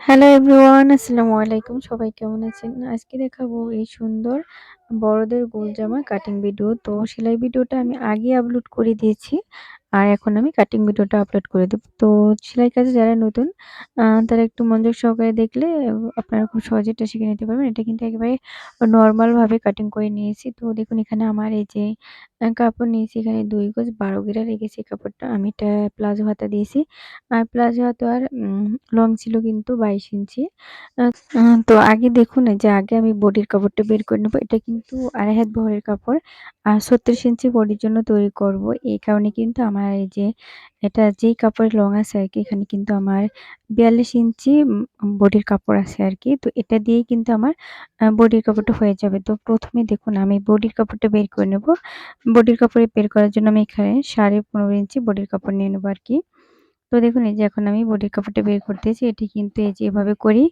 Hello everyone আসসালামু আলাইকুম সবাই কেমন আছেন? আজকে দেখাবো এই সুন্দর বড়দের গোল জামা কাটিং ভিডিও তো সেলাই ভিডিওটা আমি আগে আপলোড করে দিয়েছি আর এখন আমি কাটিং ভিডিওটা আপলোড করে দেব। তো সেলাই কাজে যারা নতুন তারা একটু মনোযোগ সহকারে দেখলে আপনারা খুব সহজে এটা শিখে নিতে পারবেন। এটা কিন্তু একেবারে নর্মালভাবে কাটিং করে নিয়েছি। তো দেখুন এখানে আমার এই যে কাপড় নিয়েছি, এখানে দুই গোজ বারো গিরা রেখেছি কাপড়টা। আমি এটা প্লাজো হাতা দিয়েছি। আর প্লাজো হাতার লং ছিল কিন্তু বাইশ ইঞ্চি। তো আগে দেখুন যে, আগে আমি বডির কাপড়টা বের করে নেব। এটা কিন্তু আড়াই হাত বহরের কাপড় আর ছত্রিশ ইঞ্চি বডির জন্য তৈরি করব। এই কারণে কিন্তু আমার এই যে এটা যেই কাপড়ের লং আছে আর কি, এখানে কিন্তু আমার বিয়াল্লিশ ইঞ্চি বডির কাপড় আছে আর কি। তো এটা দিয়েই কিন্তু আমার বডির কাপড়টা হয়ে যাবে। তো প্রথমে দেখুন, আমি বডির কাপড়টা বের করে নেব। বডির কাপড়ে বের করার জন্য আমি এখানে সাড়ে পনেরো ইঞ্চি বডির কাপড় নিয়ে নেব আর কি। তো দেখুন, এই যে এখন আমি বডির কাপড়টা বের করতেছি, এটি কিন্তু এই যে এভাবে করি,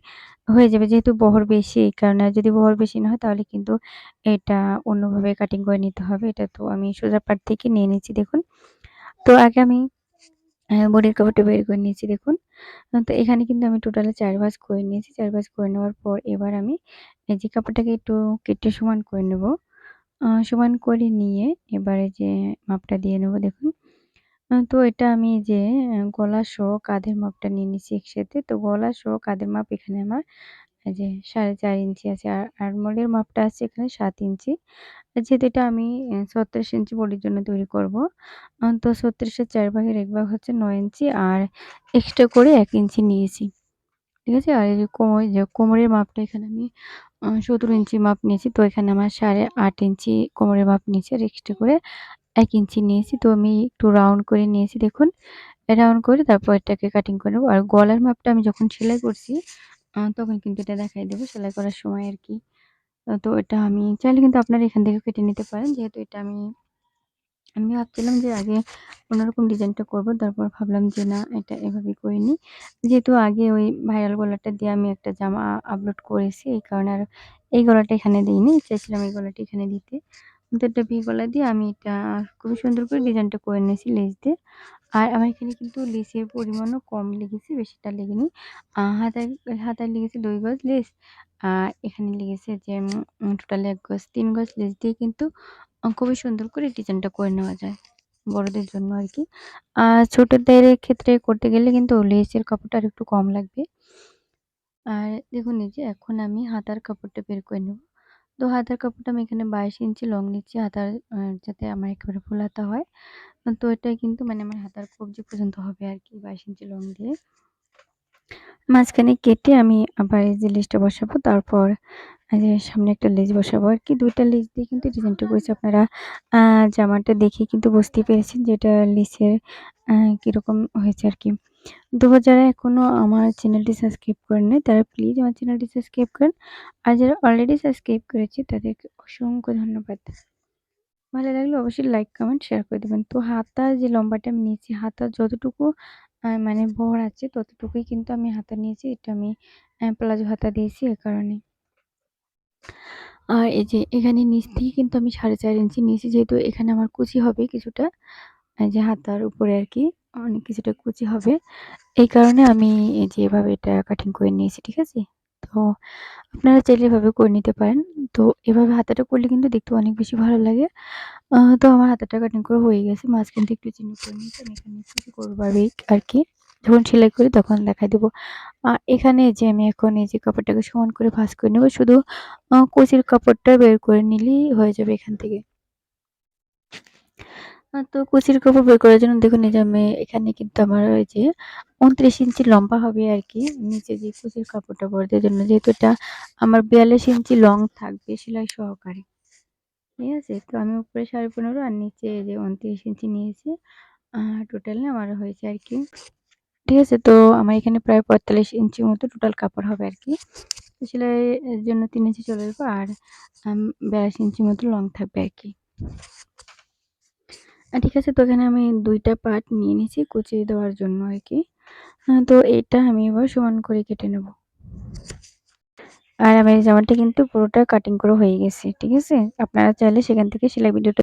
হয়ে যাবে। যেহেতু বহর বেশি, এই কারণে যদি বহর বেশি না হয়, তাহলে কিন্তু এটা অন্যভাবে কাটিং করে নিতে হবে। এটা তো আমি সোজা পাট থেকে নিয়ে নিচ্ছি, দেখুন। তো আগে আমি বডির কাপড়টা বের করে নিয়েছি, দেখুন। তো এখানে কিন্তু আমি টোটালে চার ভাঁজ করে নিয়েছি। চার ভাঁজ করে নেওয়ার পর এবার আমি এই যে কাপড়টাকে একটু কেটে সমান করে নেব। সমান করে নিয়ে এবারে যে মাপটা দিয়ে নেব, দেখুন। তো এটা আমি যে গলা সহ কাঁধের মাপটা নিয়ে নিচ্ছি একসাথে। তো গলা সহ কাঁধের মাপ এখানে আমার যে সাড়ে চার ইঞ্চি আছে। আর আরমোলের মাপটা আছে এখানে সাত ইঞ্চি। যেহেতু এটা আমি ছত্রিশ ইঞ্চি বডির জন্য তৈরি করব তো ছত্রিশের চার ভাগের এক ভাগ হচ্ছে নয় ইঞ্চি। আর এক্সট্রা করে এক ইঞ্চি নিয়েছি। ঠিক আছে? আর এই যে যে কোমরের মাপটা এখানে আমি সতেরো ইঞ্চি মাপ নিয়েছি। তো এখানে আমার সাড়ে আট ইঞ্চি কোমরের মাপ নিয়েছি। আর এক্সট্রা করে এক ইঞ্চি নিয়েছি, তো আমি একটু রাউন্ড করে নিয়েছি, দেখুন। রাউন্ড করে তারপর এটাকে কাটিং করে আর গলার মাপটা আমি যখন সেলাই করছি তখন কিন্তু এটা দেখাই দেবো, সেলাই করার সময় আর কি। তো এটা আমি চাইলে কিন্তু আপনারা এখান থেকে কেটে নিতে পারেন। যেহেতু এটা আমি আমি ভাবছিলাম যে আগে অন্যরকম ডিজাইনটা করব, তারপর ভাবলাম যে না, এটা এভাবে করে নিই। যেহেতু আগে ওই ভাইরাল গলাটা দিয়ে আমি একটা জামা আপলোড করেছি, এই কারণে আর এই গলাটা এখানে দিইনি, চাইছিলাম এই গলাটা এখানে দিতে। এটা ভি গলা দিয়ে আমি এটা খুবই সুন্দর করে ডিজাইনটা করে নিয়েছি লেস দিয়ে। আর আমার এখানে কিন্তু লেসের পরিমাণও কম লেগেছে, বেশিটা লেগেনি। হাতায় হাতায় লেগেছে দুই গজ লেস, আর এখানে লেগেছে যে টোটাল এক গজ, তিন গজ লেস দিয়ে কিন্তু খুবই সুন্দর করে ডিজাইনটা করে নেওয়া যায় বড়দের জন্য আর কি। আর ছোটদের ক্ষেত্রে করতে গেলে কিন্তু লেসের কাপড়টা আর একটু কম লাগবে। আর দেখুন এই যে, এখন আমি হাতার কাপড়টা বের করে নেব। তো হাতার কাপড়টা আমি এখানে বাইশ ইঞ্চি লং নিচ্ছি, হাতার যাতে আমার একেবারে ফুল হাতা হয়। তো এটা কিন্তু মানে আমার হাতার কবজি পর্যন্ত হবে আর কি, বাইশ ইঞ্চি লং দিয়ে। মাঝখানে কেটে আমি আবার এই যে লেসটা বসাবো, তারপর সামনে একটা লেজ বসাবো আর কি। দুইটা লেজ দিয়ে কিন্তু ডিজাইনটা করেছি। আপনারা জামাটা দেখে কিন্তু বুঝতে পেরেছেন যে এটা লেসের কীরকম হয়েছে আর কি। তো যারা এখনও আমার চ্যানেলটি সাবস্ক্রাইব করেন নাই তারা প্লিজ আমার চ্যানেলটি সাবস্ক্রাইব করেন। আর যারা অলরেডি সাবস্ক্রাইব করেছে, তাদেরকে অসংখ্য ধন্যবাদ। ভালো লাগলে অবশ্যই লাইক কমেন্ট শেয়ার করে দেবেন। তো হাতা যে লম্বাটা আমি নিয়েছি, হাতা যতটুকু মানে ভর আছে, ততটুকুই কিন্তু আমি হাতা নিয়েছি, এটা আমি প্লাজো হাতা দিয়েছি এ কারণে। আর এই যে এখানে নিচ থেকে কিন্তু আমি সাড়ে চার ইঞ্চি নিয়েছি, যেহেতু এখানে আমার কুচি হবে কিছুটা যে হাতার উপরে আর কি। অনেক কিছুটা কুচি হবে। এই কারণে আমি এই যে এভাবে এটা কাটিং করে নিয়েছি, ঠিক আছে? তো আপনারা চাইলে এভাবে করে নিতে পারেন। তো এভাবে হাতাটা করলে কিন্তু দেখতে অনেক বেশি ভালো লাগে। তো আমার হাতাটা কাটিং করে হয়ে গেছে। মাঝখান থেকে একটু চিনি করে নিয়েছি। আমি এখানে কুচি করব আর কি। যখন সেলাই করি তখন দেখাই দেবো। আর এখানে যে আমি এখন এই যে কাপড়টাকে সমান করে ভাঁজ করে নেব, শুধু কুচির কাপড়টা বের করে নিলেই হয়ে যাবে এখান থেকে। তো কুচির কাপড় বের করার জন্য দেখুন, এই যে আমি এখানে কিন্তু আমার ওই যে উনত্রিশ ইঞ্চি লম্বা হবে আর কি। নিচে যে কুচির কাপড়টা পরদের জন্য, যেহেতু এটা আমার বিয়াল্লিশ ইঞ্চি লং থাকবে সেলাই সহকারে। ঠিক আছে? তো আমি উপরে সাড়ে পনেরো আর নিচে যে উনত্রিশ ইঞ্চি নিয়েছি। টোটাল আমার হয়েছে আর কি। ঠিক আছে? তো আমার এখানে প্রায় পঁয়তাল্লিশ ইঞ্চি মতো টোটাল কাপড় হবে আর কি। সেলাইয়ের জন্য তিন ইঞ্চি চলে যাব আর বিয়াল্লিশ ইঞ্চি মতো লং থাকবে আর কি। ঠিক আছে, তো এখানে আমি দুইটা পার্ট নিয়ে নিয়েছি কুচিয়ে দেওয়ার জন্য আর কি। তো এটা আমি এবার সমান করে কেটে নেব। আর আমার জামাটা কিন্তু পুরোটা কাটিং করে হয়ে গেছে, ঠিক আছে? আপনারা চাইলে সেখান থেকে সেলাই ভিডিওটা